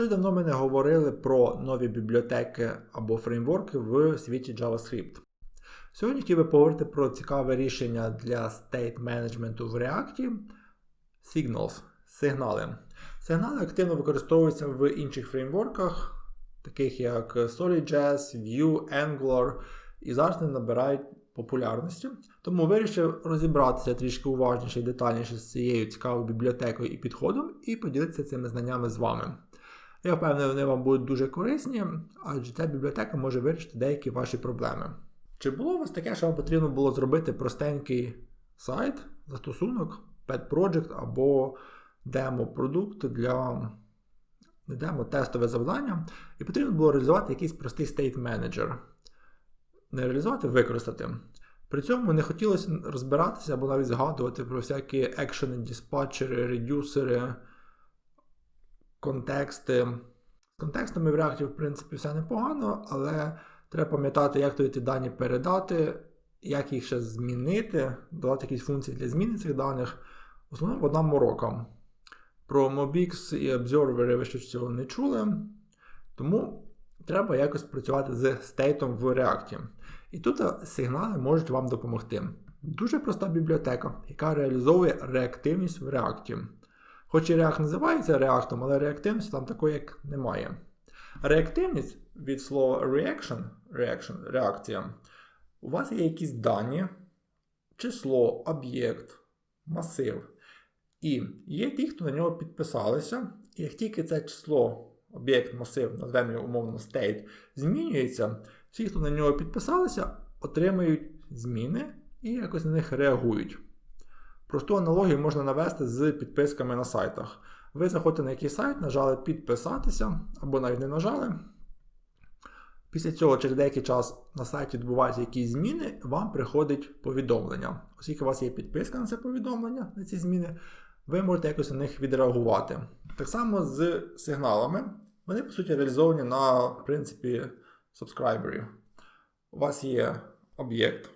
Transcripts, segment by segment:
Щось давно ми не говорили про нові бібліотеки або фреймворки в світі JavaScript. Сьогодні хотів би поговорити про цікаве рішення для state менеджменту в React Signals сигнали. Сигнали активно використовуються в інших фреймворках, таких як SolidJS, Vue, Angular, і зараз вони набирають популярності. Тому вирішив розібратися трішки уважніше і детальніше з цією цікавою бібліотекою і підходом, і поділитися цими знаннями з вами. Я впевнений, вони вам будуть дуже корисні, адже ця бібліотека може вирішити деякі ваші проблеми. Чи було у вас таке, що вам потрібно було зробити простенький сайт, застосунок, pet project або демо-продукт для демо тестове завдання, і потрібно було реалізувати якийсь простий state manager. Не реалізувати, використати. При цьому не хотілося розбиратися або навіть згадувати про всякі екшени, диспатчери, редюсери, контексти. З контекстами в React, в принципі, все непогано, але треба пам'ятати, як ті дані передати, як їх ще змінити, додати якісь функції для зміни цих даних. В основному одна морока. Про Mobix і Observer ви щось цього не чули. Тому треба якось працювати з стейтом в React. І тут сигнали можуть вам допомогти. Дуже проста бібліотека, яка реалізовує реактивність в React. Хоч і React називається React, але реактивності там такої як немає. Реактивність від слова reaction, reaction реакція. У вас є якісь дані, число, об'єкт, масив. І є ті, хто на нього підписалися, і як тільки це число, об'єкт, масив, назвемо умовно state, змінюється, всі, хто на нього підписалися, отримують зміни і якось на них реагують. Просту аналогію можна навести з підписками на сайтах. Ви заходите на якийсь сайт, нажали підписатися, або навіть не нажали. Після цього, через деякий час на сайті відбуваються якісь зміни, вам приходить повідомлення. Оскільки у вас є підписка на це повідомлення, на ці зміни, ви можете якось на них відреагувати. Так само з сигналами. Вони, по суті, реалізовані на принципі субскрайберів. У вас є об'єкт,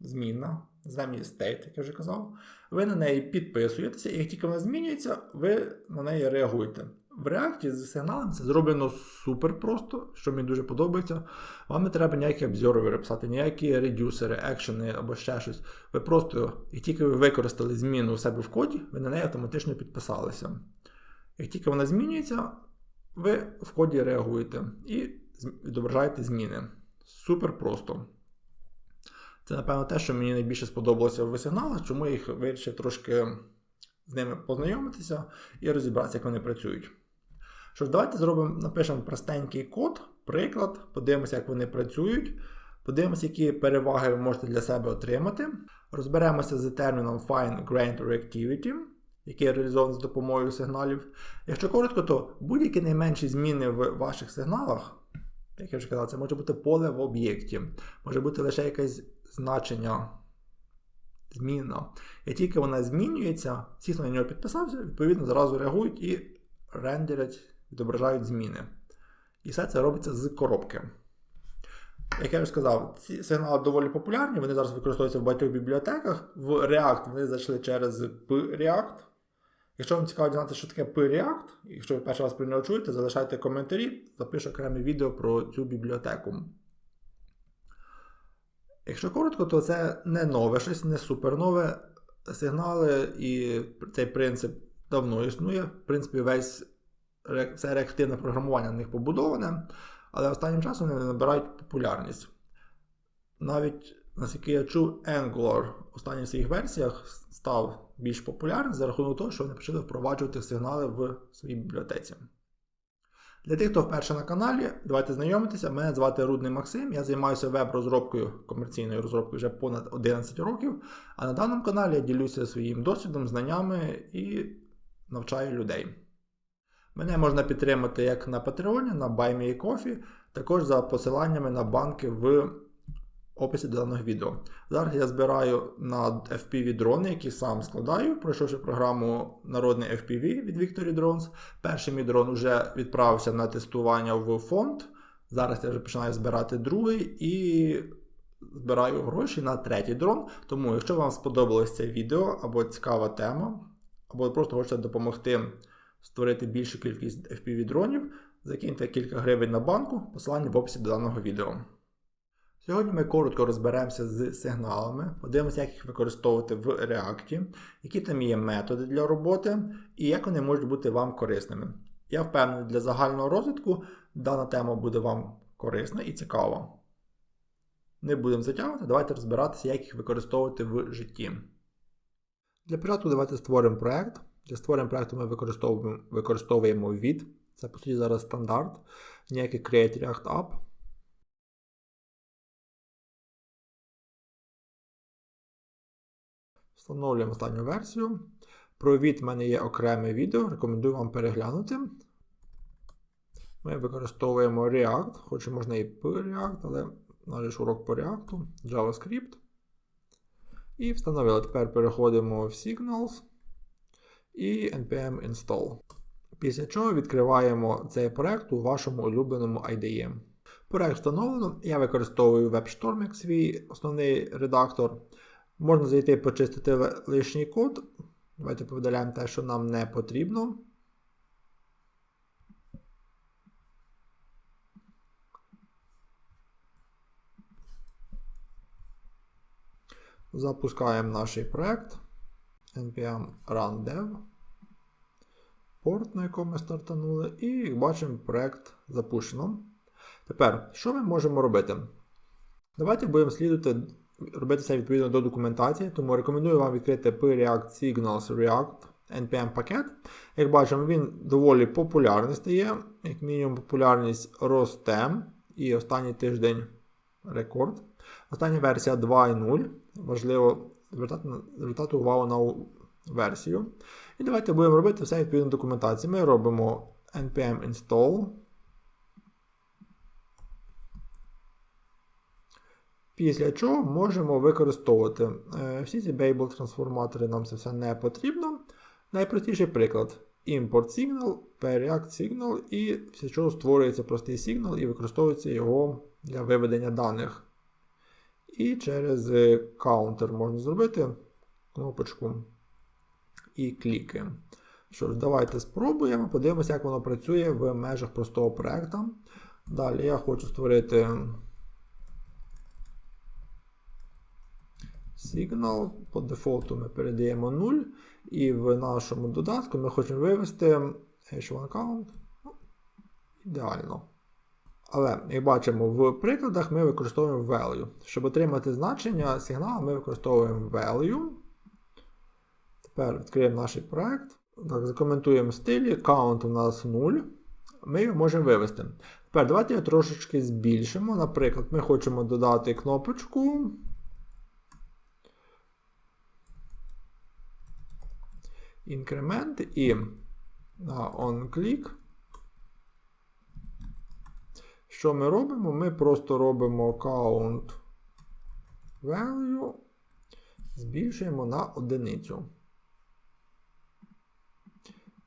змінна, її state, як я вже казав. Ви на неї підписуєтеся, і як тільки вона змінюється, ви на неї реагуєте. В реакті з сигналом це зроблено супер просто, що мені дуже подобається. Вам не треба ніякі обзорвери писати, ніякі редюсери, екшени або ще щось. Ви просто, як тільки ви використали зміну у себе в коді, ви на неї автоматично підписалися. Як тільки вона змінюється, ви в коді реагуєте і відображаєте зміни. Супер просто. Це, напевно, те, що мені найбільше сподобалося в сигналах, чому я їх вирішив трошки з ними познайомитися і розібратися, як вони працюють. Що ж, давайте зробимо, напишемо простенький код, приклад, подивимося, як вони працюють. Подивимося, які переваги ви можете для себе отримати. Розберемося з терміном Fine Grained Reactivity, який реалізований з допомогою сигналів. Якщо коротко, то будь-які найменші зміни в ваших сигналах, як я вже казав, це може бути поле в об'єкті, може бути лише якесь значення. Змінна. І тільки вона змінюється, всі, хто на нього підписався, відповідно, зразу реагують і рендерять відображають зміни. І все це робиться з коробки. Як я вже сказав, ці сигнали доволі популярні, вони зараз використовуються в багатьох бібліотеках. В React вони зайшли через P-React. Якщо вам цікаво дізнатися, що таке P-React, якщо ви перший раз про нього чуєте, залишайте коментарі, запишу окреме відео про цю бібліотеку. Якщо коротко, то це не нове щось, не супернове. Сигнали і цей принцип давно існує. В принципі, весь це реактивне програмування на них побудоване, але останнім часом вони набирають популярність. Навіть, наскільки я чув, Angular в останніх своїх версіях став більш популярним за рахунок того, що вони почали впроваджувати сигнали в своїй бібліотеці. Для тих, хто вперше на каналі, давайте знайомитися. Мене звати Рудний Максим, я займаюся веб-розробкою, комерційною розробкою вже понад 11 років. А на даному каналі я ділюся своїм досвідом, знаннями і навчаю людей. Мене можна підтримати як на Patreon, на BuyMeCoffee, також за посиланнями на банки в описі даного відео. Зараз я збираю на FPV дрони, які сам складаю, пройшовши програму Народний FPV від Victory Drones. Перший мій дрон вже відправився на тестування в фонд. Зараз я вже починаю збирати другий і збираю гроші на третій дрон. Тому, якщо вам сподобалось це відео або цікава тема, або просто хочете допомогти створити більшу кількість FPV-дронів, закиньте кілька гривень на банку, посилання в описі до даного відео. Сьогодні ми коротко розберемося з сигналами, подивимося, як їх використовувати в React, які там є методи для роботи і як вони можуть бути вам корисними. Я впевнений, для загального розвитку дана тема буде вам корисна і цікава. Не будемо затягувати, давайте розбиратися, як їх використовувати в житті. Для початку давайте створимо проект. Для створення проекту ми використовуємо використовуємо від. Це, по суті, зараз стандарт. Ніякий Create React App. Встановлюємо останню версію. Про від в мене є окреме відео, рекомендую вам переглянути. Ми використовуємо React, хоч можна і React, але наш урок по React, JavaScript. І встановили. Тепер переходимо в Signals і npm install. Після чого відкриваємо цей проект у вашому улюбленому IDE. Проект встановлено, я використовую WebStorm як свій основний редактор. Можна зайти почистити лишній код. Давайте повидаляємо те, що нам не потрібно. Запускаємо наш проект npm run dev. Порт, на якому ми стартанули, і бачимо, проект запущено. Тепер, що ми можемо робити? Давайте будемо слідувати, робити це відповідно до документації, тому рекомендую вам відкрити React Signals React NPM пакет. Як бачимо, він доволі популярний стає, як мінімум, популярність росте. І останній тиждень рекорд. Остання версія 2.0. Важливо звертати, увагу на версію. І давайте будемо робити все відповідно документації. Ми робимо npm install. Після чого можемо використовувати е, всі ці Babel трансформатори, нам це все не потрібно. Найпростіший приклад: import signal, per-react signal, і після чого створюється простий сигнал і використовується його для виведення даних. І через counter можна зробити кнопочку і кліки. Що ж, давайте спробуємо, подивимося, як воно працює в межах простого проекту. Далі я хочу створити сигнал. По дефолту ми передаємо 0. І в нашому додатку ми хочемо вивести H1 count. Ідеально. Але, як бачимо, в прикладах ми використовуємо value. Щоб отримати значення сигналу, ми використовуємо value. Тепер відкриємо наш проект. Так, Закоментуємо стилі. Count у нас 0. Ми його можемо вивести. Тепер давайте його трошечки збільшимо. Наприклад, ми хочемо додати кнопочку. Інкремент і на onClick. Що ми робимо? Ми просто робимо count value, збільшуємо на одиницю.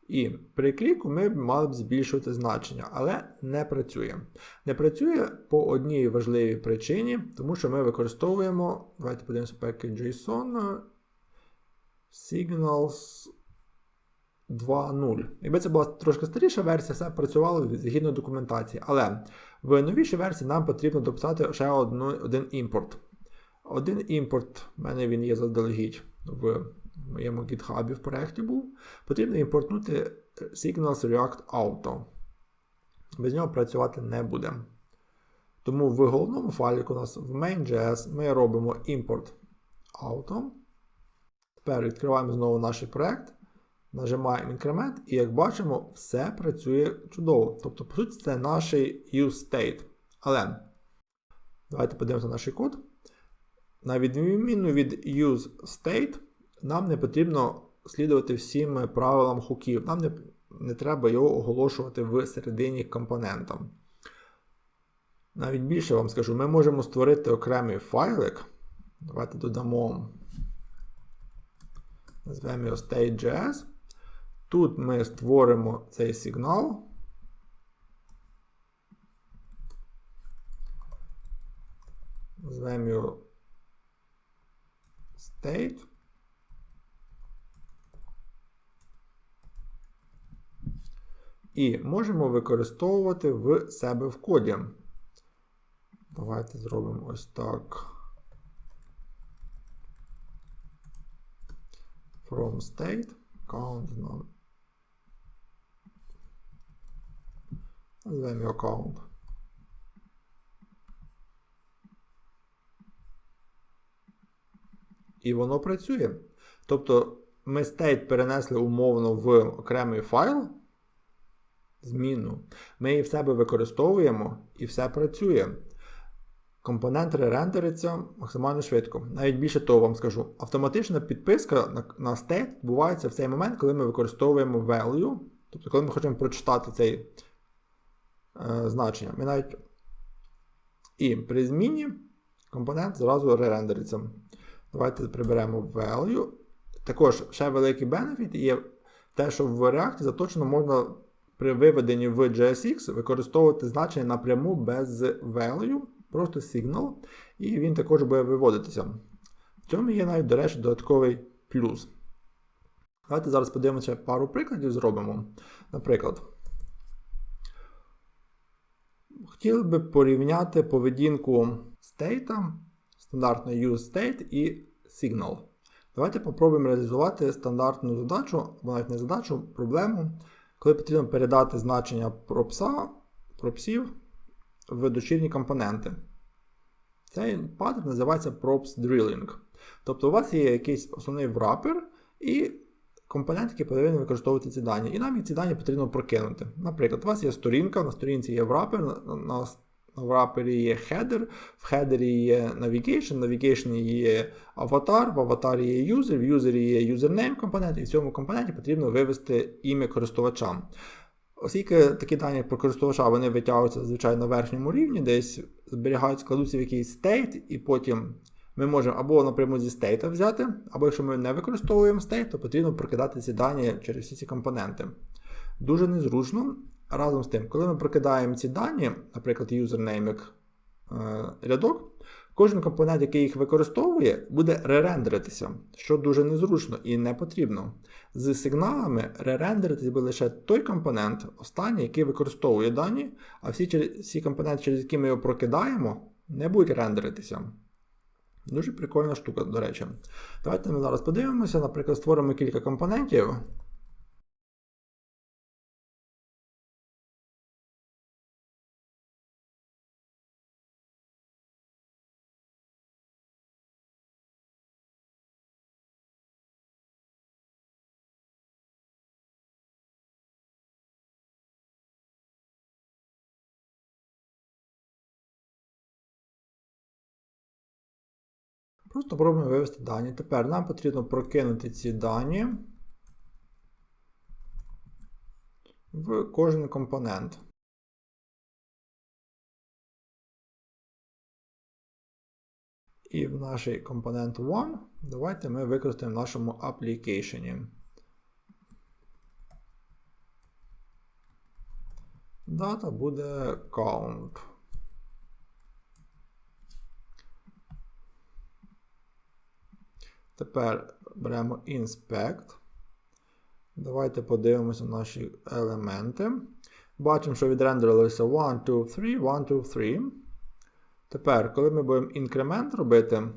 І при кліку ми мали б збільшувати значення, але не працює. Не працює по одній важливій причині, тому що ми використовуємо, давайте подивимося package JSON Signals 2.0. Якби це була трошки старіша версія, все працювало згідно документації. Але в новішій версії нам потрібно дописати ще одну, один імпорт. Один імпорт, в мене він є заздалегідь в моєму GitHub в проєкті був. Потрібно імпортнути Signals React Auto. Без нього працювати не буде. Тому в головному файлі у нас в main.js ми робимо import auto. Тепер відкриваємо знову наш проєкт. Нажимаємо інкремент, і як бачимо, все працює чудово. Тобто, по суті, це наш use state. Але давайте подивимося наш код. На відміну від use state, нам не потрібно слідувати всім правилам хуків. Нам не, не треба його оголошувати в середині компонента. Навіть більше вам скажу, ми можемо створити окремий файлик. Давайте додамо. Назвемо його state.js. Тут ми створимо цей сигнал. Назвемо його state. і можемо використовувати в себе в коді. Давайте зробимо ось так. From state count нам. Назвемо його count. І воно працює. Тобто ми state перенесли умовно в окремий файл, зміну. Ми її в себе використовуємо і все працює. Компонент ререндериться максимально швидко. Навіть більше того вам скажу. Автоматична підписка на, на state відбувається в цей момент, коли ми використовуємо value, тобто коли ми хочемо прочитати цей значення. Ми навіть І при зміні компонент зразу ререндериться. Давайте приберемо value. Також ще великий бенефіт є те, що в React заточено можна при виведенні в JSX використовувати значення напряму без value, просто signal, і він також буде виводитися. В цьому є навіть, до речі, додатковий плюс. Давайте зараз подивимося пару прикладів зробимо. Наприклад, хотіли би порівняти поведінку state, стандартно use state і signal. Давайте попробуємо реалізувати стандартну задачу, навіть не задачу, проблему, коли потрібно передати значення пропса, пропсів в дочірні компоненти. Цей паттерн називається props drilling. Тобто у вас є якийсь основний врапер і компонент, який повинен використовувати ці дані. І нам ці дані потрібно прокинути. Наприклад, у вас є сторінка, на сторінці є врапер, на в рапері є header, в хедері є navigation, в є аватар, в аватарі є user, в юзері є username компонент, і в цьому компоненті потрібно вивести ім'я користувача. Оскільки такі дані про користувача вони витягуються зазвичай на верхньому рівні, десь зберігають, складуться в якийсь state, і потім ми можемо або напряму зі стейта взяти, або якщо ми не використовуємо state, то потрібно прокидати ці дані через всі ці компоненти. Дуже незручно. Разом з тим, коли ми прокидаємо ці дані, наприклад, username як е, рядок, кожен компонент, який їх використовує, буде ререндеритися, що дуже незручно і не потрібно. З сигналами ререндеритися буде лише той компонент, останній, який використовує дані, а всі всі компоненти, через які ми його прокидаємо, не будуть рендеритися. Дуже прикольна штука, до речі. Давайте ми зараз подивимося, наприклад, створимо кілька компонентів. Просто пробуємо вивести дані. Тепер нам потрібно прокинути ці дані в кожен компонент. І в наш компонент 1 давайте ми використаємо в нашому application. Дата буде count. Тепер беремо Inspect. Давайте подивимося наші елементи. Бачимо, що відрендерилося 1, 2, 3, 1, 2, 3. Тепер, коли ми будемо інкремент робити,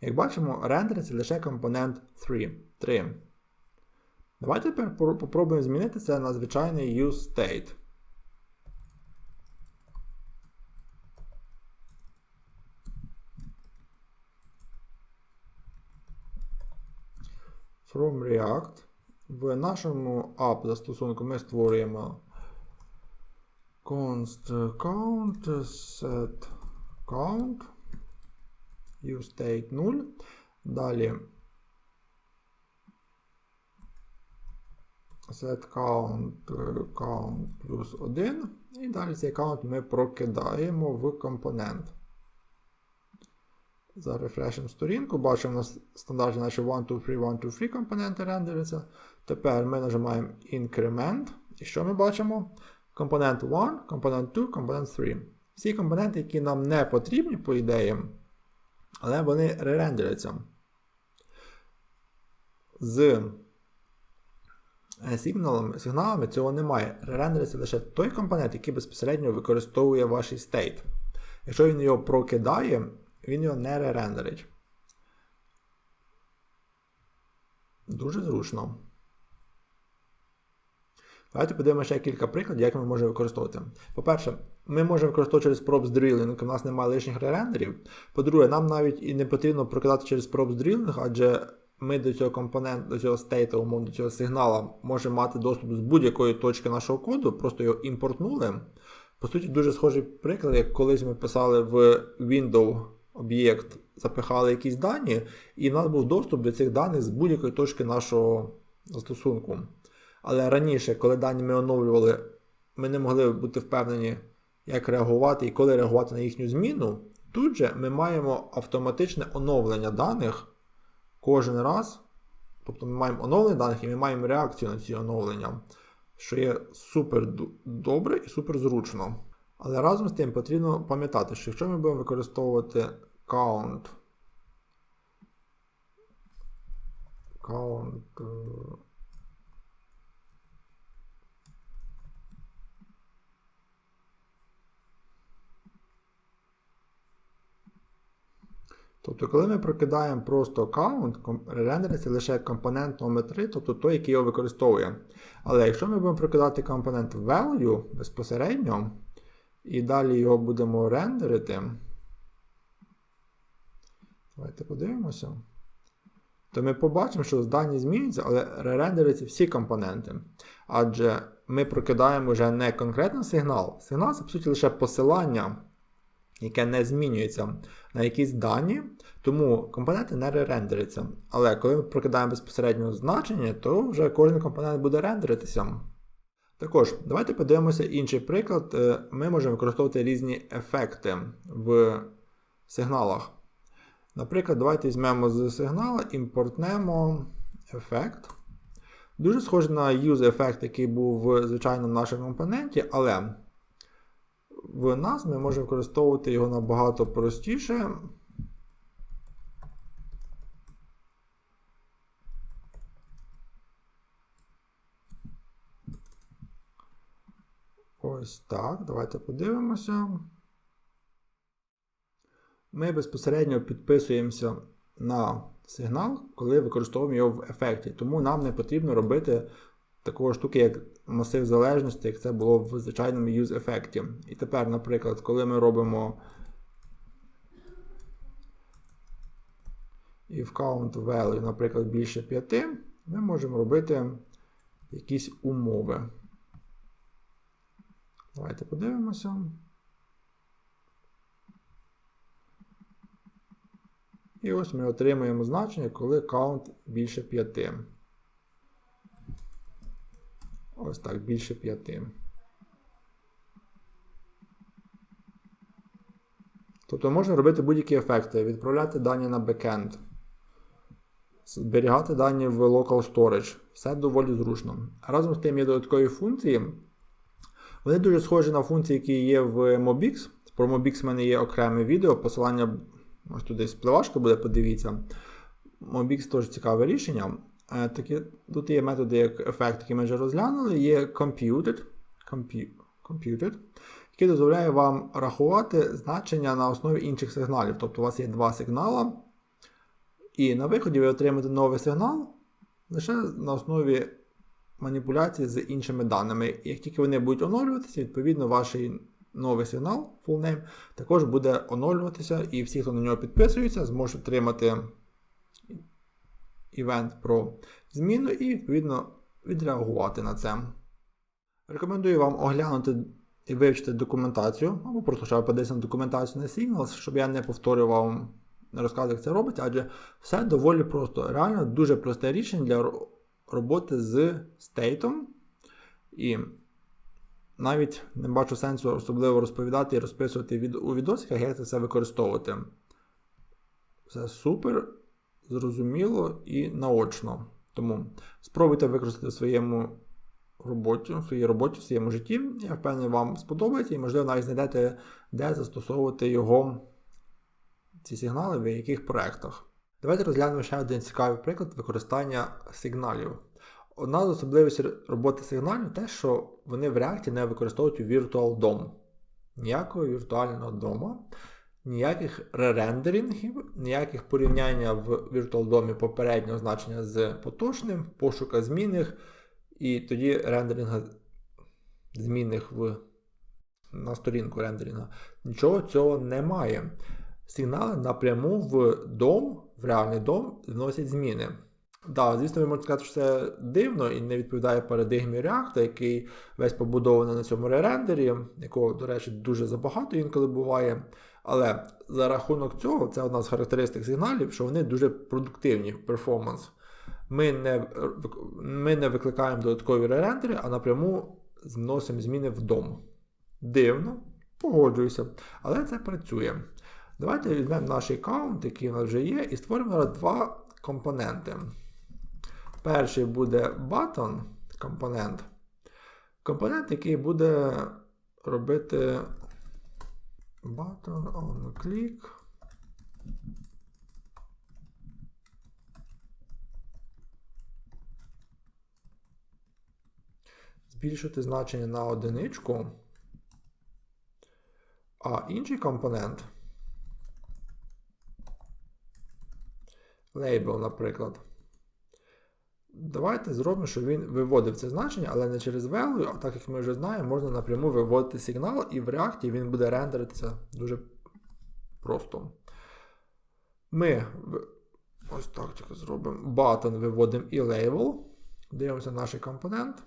як бачимо, рендериться лише компонент 3. 3. Давайте тепер попробуємо змінити це на звичайний useState. From React. В нашому app застосунку ми створюємо const count set count useState 0. Далі set count count плюс 1. І далі цей count ми прокидаємо в компонент. Зарефрешимо сторінку, бачимо, у нас стандартні наші 1, 2, 3, 1, 2, 3 компоненти рендеряться. Тепер ми нажимаємо Increment. І що ми бачимо? Компонент 1, компонент 2, компонент 3. Всі компоненти, які нам не потрібні, по ідеї, але вони ререндеряться. З е, сигналами, сигналами цього немає. Ререндериться лише той компонент, який безпосередньо використовує ваш стейт. Якщо він його прокидає, він його не ререндерить. Дуже зручно. Давайте подивимося ще кілька прикладів, як ми можемо використовувати. По-перше, ми можемо використовувати через props drilling, у нас немає лишніх ререндерів. По-друге, нам навіть і не потрібно прокидати через props drilling, адже ми до цього компоненту, до цього стейту, умовно, до цього сигнала можемо мати доступ з будь-якої точки нашого коду, просто його імпортнули. По суті, дуже схожий приклад, як колись ми писали в window об'єкт, запихали якісь дані, і в нас був доступ до цих даних з будь-якої точки нашого застосунку. Але раніше, коли дані ми оновлювали, ми не могли бути впевнені, як реагувати і коли реагувати на їхню зміну. Тут же ми маємо автоматичне оновлення даних кожен раз. Тобто ми маємо оновлення даних і ми маємо реакцію на ці оновлення, що є супер добре і супер зручно. Але разом з тим потрібно пам'ятати, що якщо ми будемо використовувати count, count Тобто, коли ми прокидаємо просто аккаунт, рендериться лише компонент номер 3 тобто той, який його використовує. Але якщо ми будемо прокидати компонент value безпосередньо, і далі його будемо рендерити, давайте подивимося, то ми побачимо, що здані змінюються, але ререндеряться всі компоненти. Адже ми прокидаємо вже не конкретно сигнал. Сигнал це, по суті, лише посилання яке не змінюється на якісь дані, тому компоненти не ререндеряться. Але коли ми прокидаємо безпосередньо значення, то вже кожен компонент буде рендеритися. Також, давайте подивимося інший приклад. Е, ми можемо використовувати різні ефекти в сигналах. Наприклад, давайте візьмемо з сигнала, імпортнемо ефект. Дуже схожий на use ефект, який був в звичайному нашому компоненті, але в нас ми можемо використовувати його набагато простіше. Ось так. Давайте подивимося. Ми безпосередньо підписуємося на сигнал, коли використовуємо його в ефекті. Тому нам не потрібно робити такої штуки, як масив залежності, як це було в звичайному use ефекті. І тепер, наприклад, коли ми робимо if count value, наприклад, більше 5, ми можемо робити якісь умови. Давайте подивимося. І ось ми отримуємо значення, коли count більше 5. Ось так, більше 5. Тобто можна робити будь-які ефекти, відправляти дані на бекенд, зберігати дані в local storage. Все доволі зручно. Разом з тим є додаткові функції. Вони дуже схожі на функції, які є в Mobix. Про Mobix в мене є окреме відео, посилання ось туди спливашка буде, подивіться. Mobix теж цікаве рішення. Е, такі, Тут є методи як ефект, який ми вже розглянули, є computed, computed, який дозволяє вам рахувати значення на основі інших сигналів. Тобто у вас є два сигнали, і на виході ви отримаєте новий сигнал лише на основі маніпуляції з іншими даними. Як тільки вони будуть оновлюватися, відповідно, ваш новий сигнал, full name, також буде оновлюватися, і всі, хто на нього підписується, зможуть отримати івент про зміну і, відповідно, відреагувати на це. Рекомендую вам оглянути і вивчити документацію, або просто ще подивитися на документацію на Signals, щоб я не повторював розказував, як це робиться, адже все доволі просто. Реально дуже просте рішення для роботи з стейтом. І навіть не бачу сенсу особливо розповідати і розписувати у відосиках, як це все використовувати. Все супер зрозуміло і наочно. Тому спробуйте використати в своєму роботі, в своїй роботі, в своєму житті. Я впевнений, вам сподобається і, можливо, навіть знайдете, де застосовувати його, ці сигнали в яких проєктах. Давайте розглянемо ще один цікавий приклад використання сигналів. Одна з особливостей роботи сигналів те, що вони в React не використовують Virtual DOM. Ніякого віртуального дому, ніяких ререндерінгів, ніяких порівняння в Virtual DOM попереднього значення з поточним, пошука змінних, і тоді рендеринга змінних в, на сторінку рендеринга. Нічого цього немає. Сигнали напряму в DOM, в реальний DOM вносять зміни. Да, звісно, ви можете сказати, що це дивно і не відповідає парадигмі React, який весь побудований на цьому ререндері, якого, до речі, дуже забагато інколи буває. Але за рахунок цього, це одна з характеристик сигналів, що вони дуже продуктивні в перформанс. Ми не ми не викликаємо додаткові ререндери, а напряму зносимо зміни в дом. Дивно, погоджуюся, але це працює. Давайте візьмемо наш аккаунт, який у нас вже є, і створимо два компоненти. Перший буде button компонент. Компонент, який буде робити button on click. Збільшити значення на одиничку, а інший компонент label, наприклад. Давайте зробимо, щоб він виводив це значення, але не через value, а так як ми вже знаємо, можна напряму виводити сигнал, і в React він буде рендеритися дуже просто. Ми ось так тільки зробимо. Button виводимо і label. Дивимося наш компонент.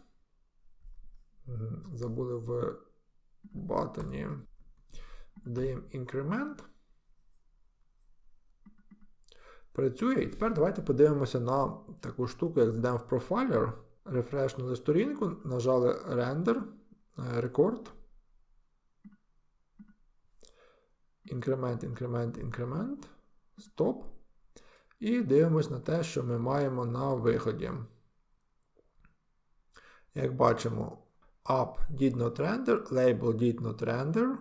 Забули в батоні. Даємо інкремент. Працює. І тепер давайте подивимося на таку штуку, як зайдемо в Profiler, рефрешнули сторінку, нажали Render, Record. Інкремент, інкремент, інкремент. Стоп. І дивимось на те, що ми маємо на виході. Як бачимо, Up did not render, label did not render,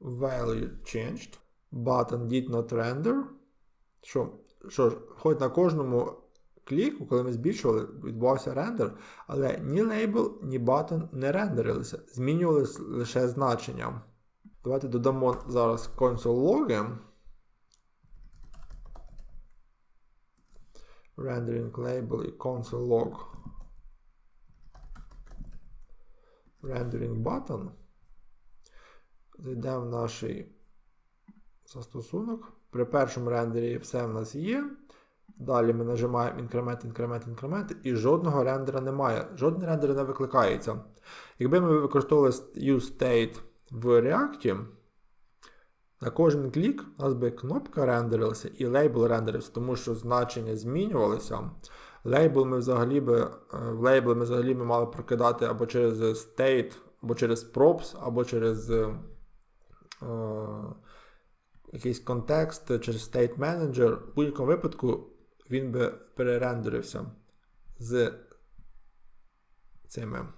value changed, button did not render. Що, що ж, хоч на кожному кліку, коли ми збільшували, відбувався рендер, але ні лейбл, ні батон не рендерилися, змінювалися лише значення. Давайте додамо зараз console логи. Rendering label і console log. Rendering button. Зайдемо в наш застосунок. При першому рендері все в нас є. Далі ми нажимаємо інкремент, інкремент, інкремент, і жодного рендера немає. Жодний рендер не викликається. Якби ми використовували useState в React, на кожен клік у нас би кнопка рендерилася і лейбл рендерився, тому що значення змінювалися. Лейбл ми взагалі би, е, в лейбл ми взагалі ми мали прокидати або через state, або через props, або через. Е, якийсь контекст через State Manager, в будь-якому випадку він би перерендерився з цими.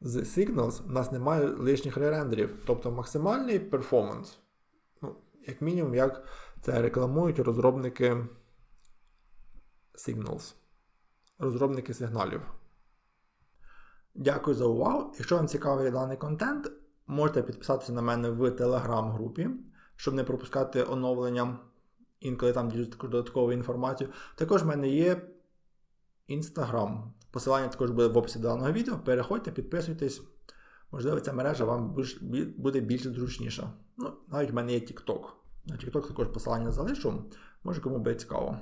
З Signals у нас немає лишніх ререндерів. Тобто максимальний перформанс, ну, як мінімум, як це рекламують розробники Signals, розробники сигналів. Дякую за увагу. Якщо вам цікавий даний контент, Можете підписатися на мене в телеграм-групі, щоб не пропускати оновлення, інколи там ділюсь таку додаткову інформацію. Також в мене є інстаграм. Посилання також буде в описі даного відео. Переходьте, підписуйтесь. Можливо, ця мережа вам буде більш зручніша. Ну, Навіть в мене є TikTok. На TikTok також посилання залишу, може кому буде цікаво.